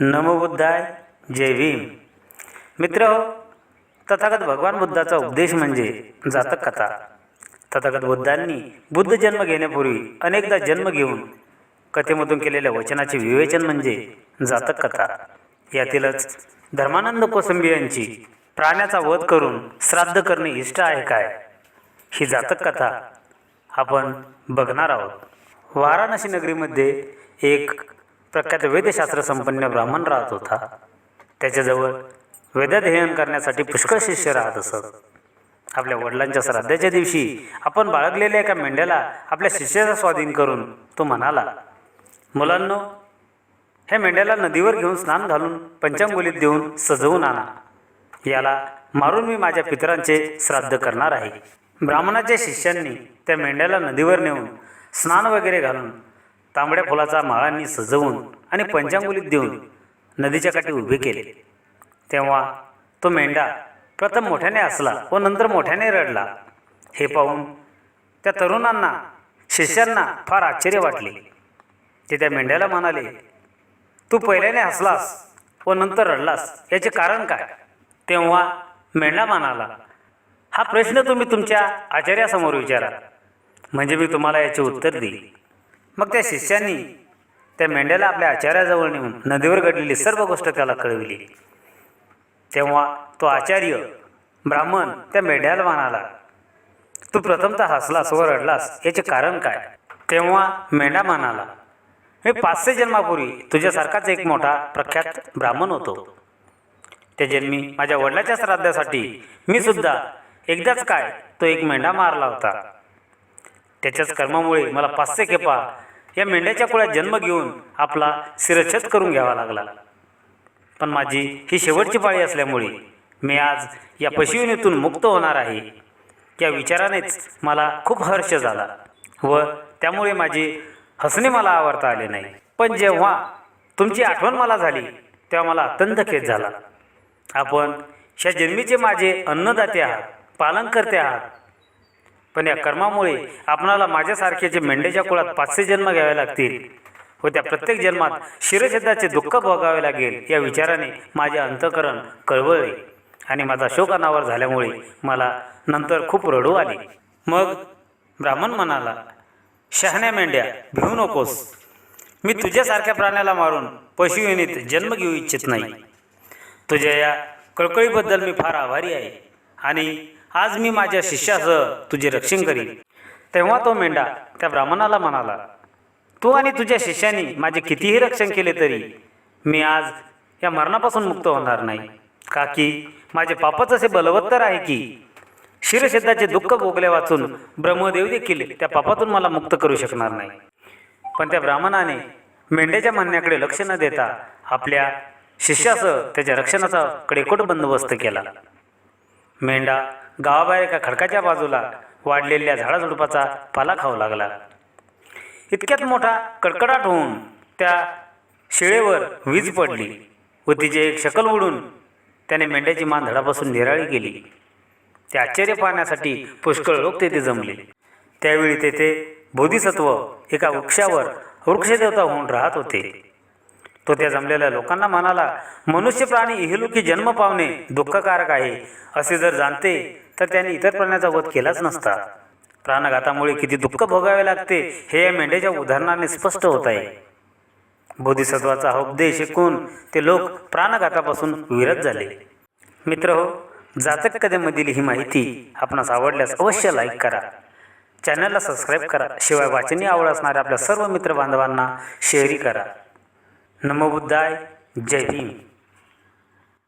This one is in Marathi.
नमोबुद्धाय जय भीम. मित्र हो तथागत भगवान बुद्धाचा उपदेश म्हणजे जातक कथा. तथागत बुद्धांनी बुद्ध जन्म घेण्यापूर्वी अनेकदा जन्म घेऊन कथेमधून केलेल्या वचनाचे विवेचन म्हणजे जातक कथा. यातीलच धर्मानंद कोसंबी यांची प्राण्याचा वध करून श्राद्ध करणे इष्ट आहे काय? ही जातक कथा आपण बघणार आहोत. वाराणसी नगरीमध्ये एक प्रख्यात वेदशास्त्र संपन्न ब्राह्मण राहत होता. त्याच्याजवळ वेदाध्ययन करण्यासाठी पुष्कळ शिष्य राहत असत. आपल्या वडिलांच्या श्राद्धाच्या दिवशी आपण बाळगलेल्या एका मेंढ्याला आपल्या शिष्याचा स्वाधीन करून तो म्हणाला मुलांनो हे मेंढ्याला नदीवर घेऊन स्नान घालून पंचांगोलीत देऊन सजवून आणा. याला मारून मी माझ्या पितरांचे श्राद्ध करणार आहे. ब्राह्मणाच्या शिष्यांनी त्या मेंढ्याला नदीवर नेऊन स्नान वगैरे घालून तांबड्या फुलाचा माळांनी सजवून आणि पंचांगुलीत देऊन नदीच्या काठी उभे केले. तेव्हा तो मेंढा प्रथम मोठ्याने हसला व नंतर मोठ्याने रडला. हे पाहून त्या तरुणांना शिष्यांना फार आश्चर्य वाटले. ते त्या मेंढ्याला म्हणाले तू पहिल्याने हसलास व नंतर रडलास याचे कारण काय? तेव्हा मेंढा म्हणाला हा प्रश्न तुम्ही तुमच्या आचार्यासमोर विचारा. म्हणजे मी तुम्हाला याचे उत्तर देईल मग त्या शिष्यांनी त्या मेंढ्याला आपल्या आचार्याजवळ नेऊन नदीवर घडलेली सर्व गोष्ट त्याला कळविली. तेव्हा तो आचार्य ब्राह्मण त्या मेंढ्याला म्हणाला तू प्रथमतः हसलास व रडलास याचे कारण काय? तेव्हा मेंढा म्हणाला मी पाचशे जन्मापूर्वी तुझ्यासारखाच एक मोठा प्रख्यात ब्राह्मण होतो. त्या जन्मी माझ्या वडिलाच्या श्राद्धासाठी मी सुद्धा एकदाच काय तो एक मेंढा मारला होता. त्याच्याच कर्मामुळे मला पाचशे खेपा या मेंढ्याच्या कुळ्यात जन्म घेऊन आपला शिरच्छेद करून घ्यावा लागला. पण माझी ही शेवटची पाळी असल्यामुळे मी आज या पशुविनीतून मुक्त होणार आहे. या विचारानेच मला खूप हर्ष झाला व त्यामुळे माझे हसणे मला आवडता आले नाही. पण जेव्हा तुमची आठवण मला झाली तेव्हा मला अत्यंत खेद झाला. आपण ह्या जन्मीचे माझे अन्नदाते आहात पालन करते आहात पण या कर्मामुळे आपणाला माझ्यासारखे जे मेंढ्याच्या कुळात पाचशे जन्म घ्यावे लागतील. व त्या प्रत्येक जन्मात शिरछेदाचे दुःख भोगावे लागेल या विचाराने माझे अंतकरण कळवळले आणि माझा शोक अनावर झाल्यामुळे मला नंतर खूप रडू आले. मग ब्राह्मण म्हणाला शहाण्या मेंढ्या भिवू नकोस. मी तुझ्यासारख्या प्राण्याला मारून पशुविनीत जन्म घेऊ इच्छित नाही. तुझ्या या कळकळीबद्दल मी फार आभारी आहे आणि आज मी माझ्या शिष्यासह तुझे रक्षण करीन. तेव्हा तो मेंढा त्या ब्राह्मणाला म्हणाला तू आणि तुझ्या शिष्याने माझे कितीही रक्षण केले तरी मी आज या मरणापासून मुक्त होणार नाही. का की माझे पापच असे बलवत्तर आहे की शिरसिद्धाचे दुःख भोगले वाचून ब्रह्मदेव देखील त्या पापातून मला मुक्त करू शकणार नाही. पण त्या ब्राह्मणाने मेंढ्याच्या म्हणण्याकडे लक्ष न देता आपल्या शिष्यासह त्याच्या रक्षणाचा कडेकोट बंदोबस्त केला. मेंढा गावाबाहेर एका खडकाच्या बाजूला वाढलेल्या झाडाझुडपाचा पाला खाऊ लागला. इतक्यात मोठा कडकडाट होऊन त्या शिळेवर वीज पडली व तिचे एक शकल उडून त्याने मेंढ्याची मान धडापासून निराळी केली. ते आश्चर्य पाहण्यासाठी पुष्कळ लोक तेथे जमले. त्यावेळी तेथे बोधिसत्व एका वृक्षावर वृक्षदेवता होऊन राहत होते. तो त्या जमलेल्या लोकांना म्हणाला मनुष्य प्राणी इहलुकी जन्म पावणे दुःखकारक आहे. असे जर जाणते तर त्याने इतर प्राण्याचा वध केलाच नसता. प्राणघातामुळे किती दुःख भोगावे लागते हे या मेंढ्याच्या उदाहरणाने स्पष्ट होत आहे. बोधिसत्वाचा हा उपदेश ऐकून ते लोक प्राणघातापासून विरत झाले. मित्र हो जातक कथेमधील ही माहिती आपणास आवडल्यास अवश्य लाईक करा. चॅनलला सबस्क्राईब करा शिवाय वाचनीय आवड असणाऱ्या आपल्या सर्व मित्रबांधवांना शेअरी करा. नमो बुद्धाय जय भीम.